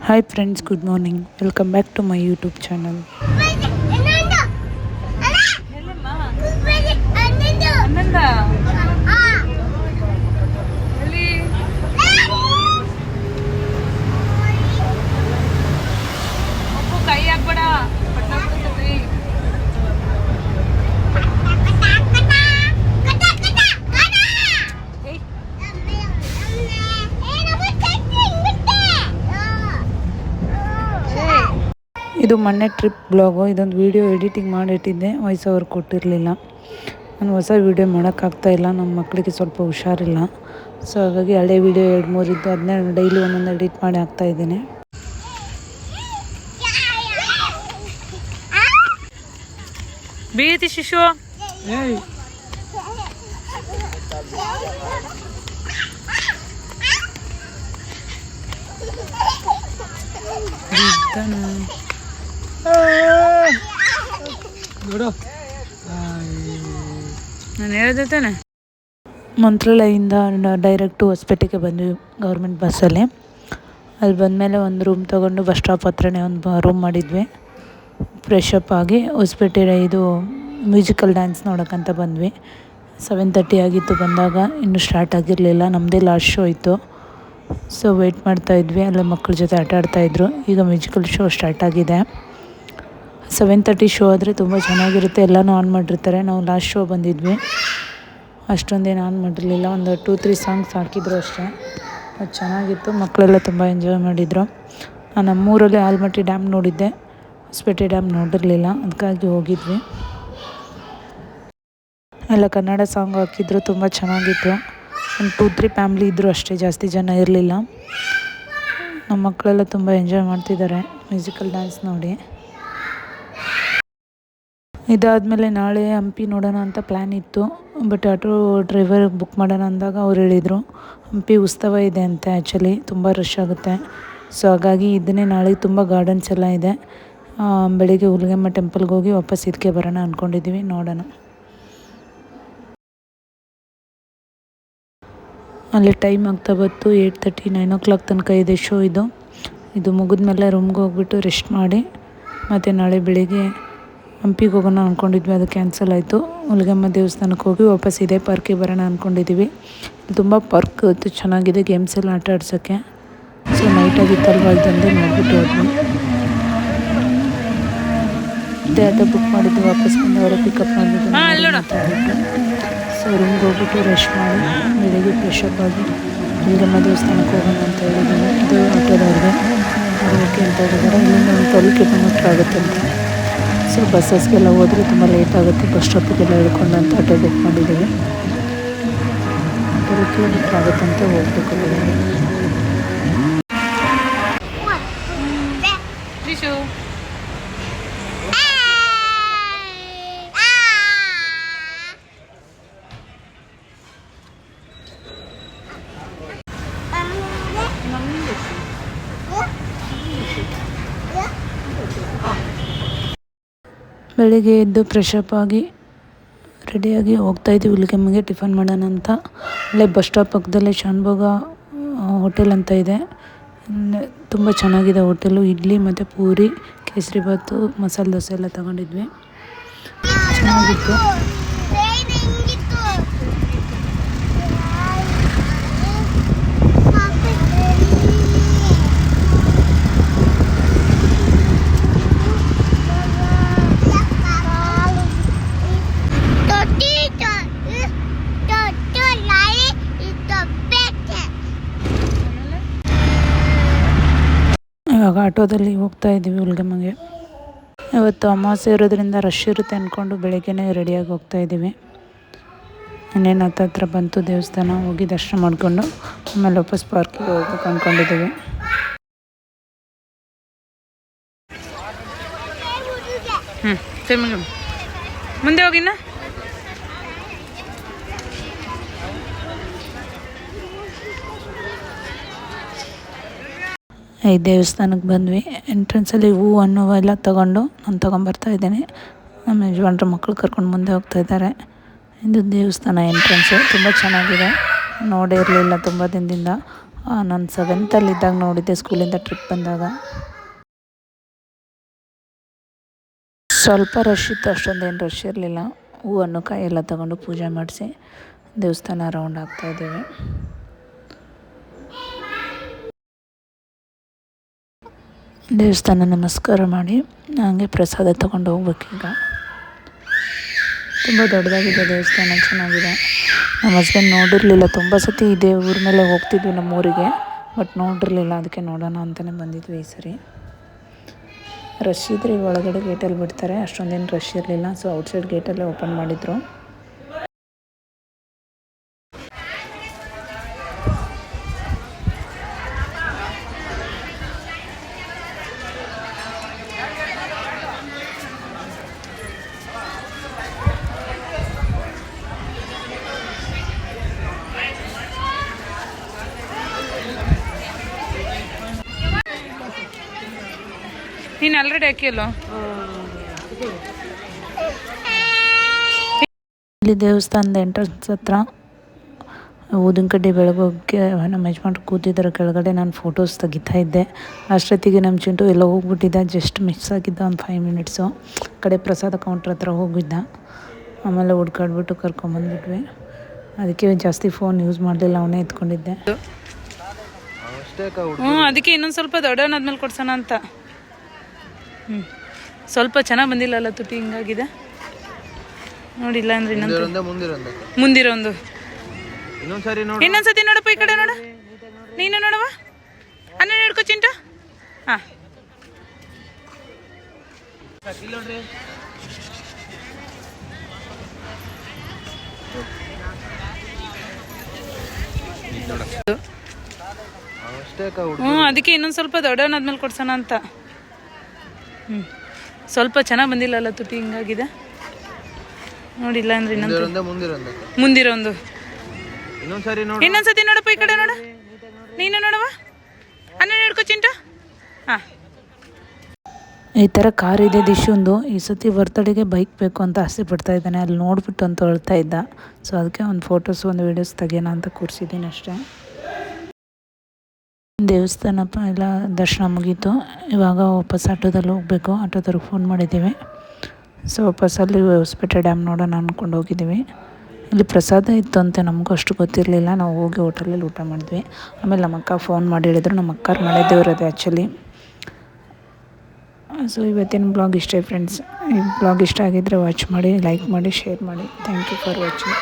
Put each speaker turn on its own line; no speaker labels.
Hi friends good
morning welcome back to my YouTube channel అన్నందా
ಇದು ಮೊನ್ನೆ trip blog ಇದೊಂದು video editing ಮಾಡಿಟ್ಟಿದ್ದೆ voice over ಕೊಟ್ಟಿರಲಿಲ್ಲ. ನಾನು ಹೊಸ ವೀಡಿಯೋ ಮಾಡೋಕ್ಕಾಗ್ತಾ ಇಲ್ಲ ನಮ್ಮ ಮಕ್ಕಳಿಗೆ ಸ್ವಲ್ಪ ಹುಷಾರಿಲ್ಲ. ಸೊ ಹಾಗಾಗಿ ಹಳೆ ವೀಡಿಯೋ ಎರಡು ಮೂರು ಇದ್ದು ಅದನ್ನೇ ಡೈಲಿ ಒಂದೊಂದು ಎಡಿಟ್ ಮಾಡಿ ಹಾಕ್ತಾ ಇದ್ದೀನಿ.
ಬೀಳ್ತಿ ಶಿಶು. ನಾನು ಹೇಳಿದೆ ತಾನೆ.
ಮಂತ್ರಾಲಯದಿಂದ ಡೈರೆಕ್ಟು ಹೊಸಪೇಟೆಗೆ ಬಂದ್ವಿ ಗೌರ್ಮೆಂಟ್ ಬಸ್ಸಲ್ಲಿ. ಅಲ್ಲಿ ಬಂದಮೇಲೆ ಒಂದು ರೂಮ್ ತೊಗೊಂಡು ಬಸ್ ಸ್ಟಾಪ್ ಹತ್ರನೇ ಒಂದು ರೂಮ್ ಮಾಡಿದ್ವಿ. ಫ್ರೆಶ್ ಅಪ್ ಆಗಿ ಹೊಸಪೇಟೆ ಇದು ಮ್ಯೂಸಿಕಲ್ ಡ್ಯಾನ್ಸ್ ನೋಡೋಕ್ಕಂತ ಬಂದ್ವಿ. ಸೆವೆನ್ ತರ್ಟಿ ಆಗಿತ್ತು ಬಂದಾಗ ಇನ್ನೂ ಸ್ಟಾರ್ಟ್ ಆಗಿರಲಿಲ್ಲ ನಮ್ಮದೇ ಲಾಸ್ಟ್ ಶೋ ಇತ್ತು. ಸೊ ವೆಯ್ಟ್ ಮಾಡ್ತಾಯಿದ್ವಿ ಅಲ್ಲ ಮಕ್ಕಳ ಜೊತೆ ಆಟ ಆಡ್ತಾಯಿದ್ರು ಈಗ ಮ್ಯೂಸಿಕಲ್ ಶೋ ಸ್ಟಾರ್ಟ್ ಆಗಿದೆ. ಸೆವೆನ್ ತರ್ಟಿ ಶೋ ಆದರೆ ತುಂಬ ಚೆನ್ನಾಗಿರುತ್ತೆ. ಎಲ್ಲನೂ ಆನ್ ಮಾಡಿರ್ತಾರೆ. ನಾವು ಲಾಸ್ಟ್ ಶೋ ಬಂದಿದ್ವಿ. ಅಷ್ಟೊಂದೇನು ಆನ್ ಮಾಡಿರಲಿಲ್ಲ. ಒಂದು ಟೂ ತ್ರೀ ಸಾಂಗ್ಸ್ ಹಾಕಿದ್ರು ಅಷ್ಟೇ. ಅದು ಚೆನ್ನಾಗಿತ್ತು. ಮಕ್ಕಳೆಲ್ಲ ತುಂಬ ಎಂಜಾಯ್ ಮಾಡಿದರು. ನಾನು ನಮ್ಮೂರಲ್ಲಿ ಆಲ್ಮಟ್ಟಿ ಡ್ಯಾಮ್ ನೋಡಿದ್ದೆ. ಹೊಸಪೇಟೆ ಡ್ಯಾಮ್ ನೋಡಿರಲಿಲ್ಲ. ಅದಕ್ಕಾಗಿ ಹೋಗಿದ್ವಿ. ಎಲ್ಲ ಕನ್ನಡ ಸಾಂಗ್ ಹಾಕಿದ್ರು. ತುಂಬ ಚೆನ್ನಾಗಿತ್ತು. ಒಂದು ಟೂ ತ್ರೀ ಫ್ಯಾಮ್ಲಿ ಇದ್ದರು ಅಷ್ಟೇ. ಜಾಸ್ತಿ ಜನ ಇರಲಿಲ್ಲ. ನಮ್ಮ ಮಕ್ಕಳೆಲ್ಲ ತುಂಬ ಎಂಜಾಯ್ ಮಾಡ್ತಿದ್ದಾರೆ. ಮ್ಯೂಸಿಕಲ್ ಡ್ಯಾನ್ಸ್ ನೋಡಿ. ಇದಾದಮೇಲೆ ನಾಳೆ ಹಂಪಿ ನೋಡೋಣ ಅಂತ ಪ್ಲ್ಯಾನ್ ಇತ್ತು. ಬಟ್ ಆಟೋ ಡ್ರೈವರ್ ಬುಕ್ ಮಾಡೋಣ ಅಂದಾಗ ಅವ್ರು ಹೇಳಿದರು, ಹಂಪಿ ಉತ್ಸವ ಇದೆ ಅಂತೆ ಆ್ಯಕ್ಚುಲಿ ತುಂಬ ರಶ್ ಆಗುತ್ತೆ. ಸೊ ಹಾಗಾಗಿ ಇದನ್ನೇ ನಾಳೆ ತುಂಬ ಗಾರ್ಡನ್ಸ್ ಎಲ್ಲ ಇದೆ. ಬೆಳಿಗ್ಗೆ ಹುಲಿಗೆಮ್ಮ ಟೆಂಪಲ್ಗೆ ಹೋಗಿ ವಾಪಸ್ ಇದಕ್ಕೆ ಬರೋಣ ಅಂದ್ಕೊಂಡಿದ್ದೀವಿ ನೋಡೋಣ. ಅಲ್ಲಿ ಟೈಮ್ ಆಗ್ತಾ ಬಂತು eight thirty nine o'clock ತನಕ ಇದೆ ಶೋ ಇದು. ಇದು ಮುಗಿದ್ಮೇಲೆ ರೂಮ್ಗೆ ಹೋಗ್ಬಿಟ್ಟು ರೆಸ್ಟ್ ಮಾಡಿ, ಮತ್ತು ನಾಳೆ ಬೆಳಿಗ್ಗೆ ಹಂಪಿಗೆ ಹೋಗೋಣ ಅಂದ್ಕೊಂಡಿದ್ವಿ ಅದು ಕ್ಯಾನ್ಸಲ್ ಆಯಿತು. ಹುಲಗಮ್ಮ ದೇವಸ್ಥಾನಕ್ಕೆ ಹೋಗಿ ವಾಪಸ್ ಇದೇ ಪಾರ್ಕಿಗೆ ಬರೋಣ ಅಂದ್ಕೊಂಡಿದ್ದೀವಿ ತುಂಬ ಪಾರ್ಕ್ ಚೆನ್ನಾಗಿದೆ ಗೇಮ್ಸ್ ಎಲ್ಲ ಆಟ ಆಡ್ಸೋಕ್ಕೆ. ಸೊ ನೈಟಾಗಿ ಆಗಿತ್ತಲ್ವ ಇದೊಂದೇ ನೋಡ್ಬಿಟ್ಟು ಹೋದ್ವಿ. ಮತ್ತೆ ಅದು ಬುಕ್ ಮಾಡಿದ್ದು ವಾಪಸ್ ಬಂದು ಅವರೇ ಪಿಕಪ್
ಮಾಡಿದ್ದು.
ಸೊ ರೂಮ್ಗೆ ಹೋಗ್ಬಿಟ್ಟು ರೆಸ್ಟ್ ಮಾಡಿ ಬೆಳಿಗ್ಗೆ ಫ್ರೆಶ್ ಅಪ್ ಆಗಿ ಹುಲಿಗೆಮ್ಮ ದೇವಸ್ಥಾನಕ್ಕೆ ಹೋಗೋಣ ಅಂತ ಹೇಳಿದ್ದೀನಿ ಇದು ಆಟೋದವ್ರಿಗೆ. ಓಕೆ ಅಂತ ಹೇಳಿದ್ದಾರೆ ಇಲ್ಲಿಂದ ಒಂದು ಟ್ವೆಲ್ ಕಿಲೋಮೀಟ್ರ್ ಆಗುತ್ತೆ ಅಂತ. ಸೊ ಬಸ್ಸಸ್ಗೆಲ್ಲ ಹೋದರೆ ತುಂಬ ಲೇಟ್ ಆಗುತ್ತೆ. ಬಸ್ ಸ್ಟಾಪಿಗೆಲ್ಲ ಹಿಡ್ಕೊಂಡು ಅಂತ ಆಟೋ ಬುಕ್ ಮಾಡಿದ್ದೀವಿ ಕಿಲೋಮೀಟ್ರ್ ಆಗುತ್ತಂತೆ ಹೋಗ್ಬೇಕು. ಬೆಳಿಗ್ಗೆ ಎದ್ದು ಫ್ರೆಶಪ್ ಅಪ್ ಆಗಿ ರೆಡಿಯಾಗಿ ಹೋಗ್ತಾ ಇದ್ದೀವಿ. ಹುಲಿಗೆಮ್ಮಗೆ ಟಿಫನ್ ಮಾಡೋಣ ಅಂತ. ಅಲ್ಲೇ ಬಸ್ ಸ್ಟಾಪ್ ಪಕ್ಕದಲ್ಲೇ ಶಾನ್ಭೋಗ ಹೋಟೆಲ್ ಅಂತ ಇದೆ. ತುಂಬ ಚೆನ್ನಾಗಿದೆ ಹೋಟೆಲು ಇಡ್ಲಿ ಮತ್ತು ಪೂರಿ ಕೇಸರಿಬಾತು ಮಸಾಲೆ ದೋಸೆ ಎಲ್ಲ ತಗೊಂಡಿದ್ವಿ. ಚೆನ್ನಾಗಿತ್ತು. ಇವಾಗ ಆಟೋದಲ್ಲಿ ಹೋಗ್ತಾ ಇದ್ದೀವಿ ಹುಲ್ಗಮ್ಮಗೆ ಇವತ್ತು ಅಮಾವಾಸ್ಯೆ ಇರೋದ್ರಿಂದ ರಶ್ ಇರುತ್ತೆ ಅಂದ್ಕೊಂಡು ಬೆಳಗ್ಗೆನೇ ರೆಡಿಯಾಗಿ ಹೋಗ್ತಾ ಇದ್ದೀವಿ. ಇನ್ನೇನು ಹತ್ತತ್ರ ಬಂತು ದೇವಸ್ಥಾನ, ಹೋಗಿ ದರ್ಶನ ಮಾಡಿಕೊಂಡು ಆಮೇಲೆ ವಾಪಸ್ ಪಾರ್ಕಿಗೆ ಹೋಗ್ಬೇಕು ಅಂದ್ಕೊಂಡಿದ್ದೀವಿ
ಹ್ಞೂ. ಮುಂದೆ ಹೋಗಿನ್ನ
ಈ ದೇವಸ್ಥಾನಕ್ಕೆ ಬಂದ್ವಿ. ಎಂಟ್ರೆನ್ಸಲ್ಲಿ ಹೂ, ಹಣ್ಣು ಎಲ್ಲ ತೊಗೊಂಡು ನಾನು ತೊಗೊಂಬರ್ತಾ ಇದ್ದೀನಿ. ನಮ್ಮ ಯಜಮಾನ್ರ ಮಕ್ಕಳು ಕರ್ಕೊಂಡು ಮುಂದೆ ಹೋಗ್ತಾ ಇದ್ದಾರೆ. ಇದು ದೇವಸ್ಥಾನ ಎಂಟ್ರೆನ್ಸು ತುಂಬ ಚೆನ್ನಾಗಿದೆ. ನೋಡೇ ಇರಲಿಲ್ಲ ತುಂಬ ದಿನದಿಂದ. ನಾನು ಸೆವೆಂತಲ್ಲಿದ್ದಾಗ ನೋಡಿದ್ದೆ ಸ್ಕೂಲಿಂದ ಟ್ರಿಪ್ ಬಂದಾಗ. ಸ್ವಲ್ಪ ರಶ್ ಇತ್ತು, ಅಷ್ಟೊಂದೇನು ರಶ್ ಇರಲಿಲ್ಲ. ಹೂವನ್ನು ಕಾಯಿ ಎಲ್ಲ ತಗೊಂಡು ಪೂಜೆ ಮಾಡಿಸಿ ದೇವಸ್ಥಾನ ರೌಂಡ್ ಆಗ್ತಾಯಿದ್ದೇವೆ ದೇವಸ್ಥಾನ ನಮಸ್ಕಾರ ಮಾಡಿ ಹಂಗೆ ಪ್ರಸಾದ ತೊಗೊಂಡು ಹೋಗ್ಬೇಕೀಗ ತುಂಬ ದೊಡ್ಡದಾಗಿದೆ ದೇವಸ್ಥಾನ, ಚೆನ್ನಾಗಿದೆ. ನಮ್ಮ ಹಸ್ಬೆಂಡ್ ನೋಡಿರಲಿಲ್ಲ, ತುಂಬ ಸತಿ ಇದೇ ಊರ ಮೇಲೆ ಹೋಗ್ತಿದ್ವಿ ನಮ್ಮ ಊರಿಗೆ ಬಟ್ ನೋಡಿರಲಿಲ್ಲ, ಅದಕ್ಕೆ ನೋಡೋಣ ಅಂತಲೇ ಬಂದಿದ್ವಿ ಈ ಸರಿ. ರಶ್ ಇದ್ರೆ ಒಳಗಡೆ ಗೇಟಲ್ಲಿ ಬಿಡ್ತಾರೆ, ಅಷ್ಟೊಂದೇನು ರಶ್ ಇರಲಿಲ್ಲ ಸೊ ಔಟ್ಸೈಡ್ ಗೇಟಲ್ಲೇ ಓಪನ್ ಮಾಡಿದರು.
ನೀನು ಆಲ್ರೆಡಿ ಹಾಕಿಲ್ಲ
ಇಲ್ಲಿ ದೇವಸ್ಥಾನದ ಎಂಟ್ರೆನ್ಸ್ ಹತ್ರ ಊದಿನ ಕಡ್ಡಿ ಬೆಳಗೋಕ್ಕೆ ನಮ್ಮ ಯಜಮಾನ್ರು ಕೂತಿದ್ದಾರೆ. ಕೆಳಗಡೆ ನಾನು ಫೋಟೋಸ್ ತೆಗಿತಾ ಇದ್ದೆ. ಅಷ್ಟೊತ್ತಿಗೆ ನಮ್ಮ ಚಿಂಟು ಎಲ್ಲ ಹೋಗ್ಬಿಟ್ಟಿದ್ದ. ಜಸ್ಟ್ ಮಿಸ್ ಆಗಿದ್ದ ಒಂದು ಫೈವ್ ಮಿನಿಟ್ಸು ಕಡೆ ಪ್ರಸಾದ ಕೌಂಟ್ರ್ ಹತ್ರ ಹೋಗಿದ್ದ. ಆಮೇಲೆ ಹುಡ್ಕಾಡ್ಬಿಟ್ಟು ಕರ್ಕೊಂಬಂದ್ಬಿಟ್ವಿ ಅದಕ್ಕೆ ಜಾಸ್ತಿ ಫೋನ್ ಯೂಸ್ ಮಾಡಲಿಲ್ಲ. ಅವನೇ ಎತ್ಕೊಂಡಿದ್ದೆ.
ಹ್ಞೂ ಅದಕ್ಕೆ ಇನ್ನೊಂದು ಸ್ವಲ್ಪ ದೊಡ್ಡವನಾದ್ಮೇಲೆ ಕೊಡ್ಸೋಣ ಅಂತ. ಹ್ಞೂ ಸ್ವಲ್ಪ ಚೆನ್ನಾಗಿ ಬಂದಿಲ್ಲಲ್ಲ ತುಟಿ ಹಿಂಗಾಗಿದೆ. ನೋಡಿಲ್ಲ ಅಂದ್ರೆ ಇನ್ನೊಂದು
ಮುಂದಿರಂದ
ಇನ್ನೊಂದ್ಸತಿ ನೋಡಪ್ಪ ಈ ಕಡೆ ನೋಡ. ನೀನು ನೋಡವ ಹನ್ನೆರಡು ಹಿಡ್ಕೊ ಚಿಂಟ. ಹಾಂ.
ಹ್ಮ್
ಹ್ಞೂ ಅದಕ್ಕೆ ಇನ್ನೊಂದು ಸ್ವಲ್ಪ ದೊಡ್ಡವನಾದ್ಮೇಲೆ ಕೊಡ್ಸೋಣ ಅಂತ. ಹ್ಞೂ ಸ್ವಲ್ಪ ಚೆನ್ನಾಗಿ ಬಂದಿಲ್ಲಲ್ಲ ತುಟಿ ಹಿಂಗಾಗಿದೆ. ನೋಡಿಲ್ಲ ಅಂದ್ರೆ ಇನ್ನೊಂದು
ಮುಂದಿರೊಂದು.
ಇನ್ನೊಂದ್ಸತಿ ನೋಡಪ್ಪ ಈ ಕಡೆ ನೋಡ. ನೀನು ನೋಡವ ಅನ್ನ ಹಿಡ್ಕೊ ಚಿಂಟ. ಹಾಂ.
ಈ ಥರ ಕಾರ್ ಇದೆ ದಿಶುಂದು. ಈ ಸತಿ ಬರ್ತಡೆಗೆ ಬೈಕ್ ಬೇಕು ಅಂತ ಆಸೆ ಪಡ್ತಾ ಇದ್ದಾನೆ. ಅಲ್ಲಿ ನೋಡ್ಬಿಟ್ಟು ಅಂತ ಹೇಳ್ತಾ ಇದ್ದ. ಸೊ ಅದಕ್ಕೆ ಒಂದು ಫೋಟೋಸ್ ಒಂದು ವೀಡಿಯೋಸ್ ತೆಗಿಯೋಣ ಅಂತ ಕೂರಿಸಿದ್ದೀನಿ ಅಷ್ಟೇ. ದೇವಸ್ಥಾನ ಎಲ್ಲ ದರ್ಶನ ಮುಗೀತು. ಇವಾಗ ವಾಪಸ್ ಆಟೋದಲ್ಲಿ ಹೋಗಬೇಕು. ಆಟೋದವ್ರಿಗೆ ಫೋನ್ ಮಾಡಿದ್ದೀವಿ. ಸೊ ವಾಪಸ್ ಅಲ್ಲಿ ಹೊಸಪೇಟೆ ಡ್ಯಾಮ್ ನೋಡೋಣ ಅಂದ್ಕೊಂಡು ಹೋಗಿದ್ದೀವಿ. ಇಲ್ಲಿ ಪ್ರಸಾದ ಇತ್ತು ಅಂತ, ನಮಗೂ ಅಷ್ಟು ಗೊತ್ತಿರಲಿಲ್ಲ. ನಾವು ಹೋಗಿ ಹೋಟೆಲಲ್ಲಿ ಊಟ ಮಾಡಿದ್ವಿ. ಆಮೇಲೆ ನಮ್ಮ ಅಕ್ಕ ಫೋನ್ ಮಾಡಿ ಹೇಳಿದ್ರು. ನಮ್ಮ ಅಕ್ಕಾರ ಅದೇ ಆ್ಯಕ್ಚುಲಿ ಸೊ ಇವತ್ತಿನ ಬ್ಲಾಗ್ ಇಷ್ಟೇ ಫ್ರೆಂಡ್ಸ್ ಈ ಬ್ಲಾಗ್ ಇಷ್ಟ ಆಗಿದ್ದರೆ ವಾಚ್ ಮಾಡಿ ಲೈಕ್ ಮಾಡಿ ಶೇರ್ ಮಾಡಿ. Thank you for watching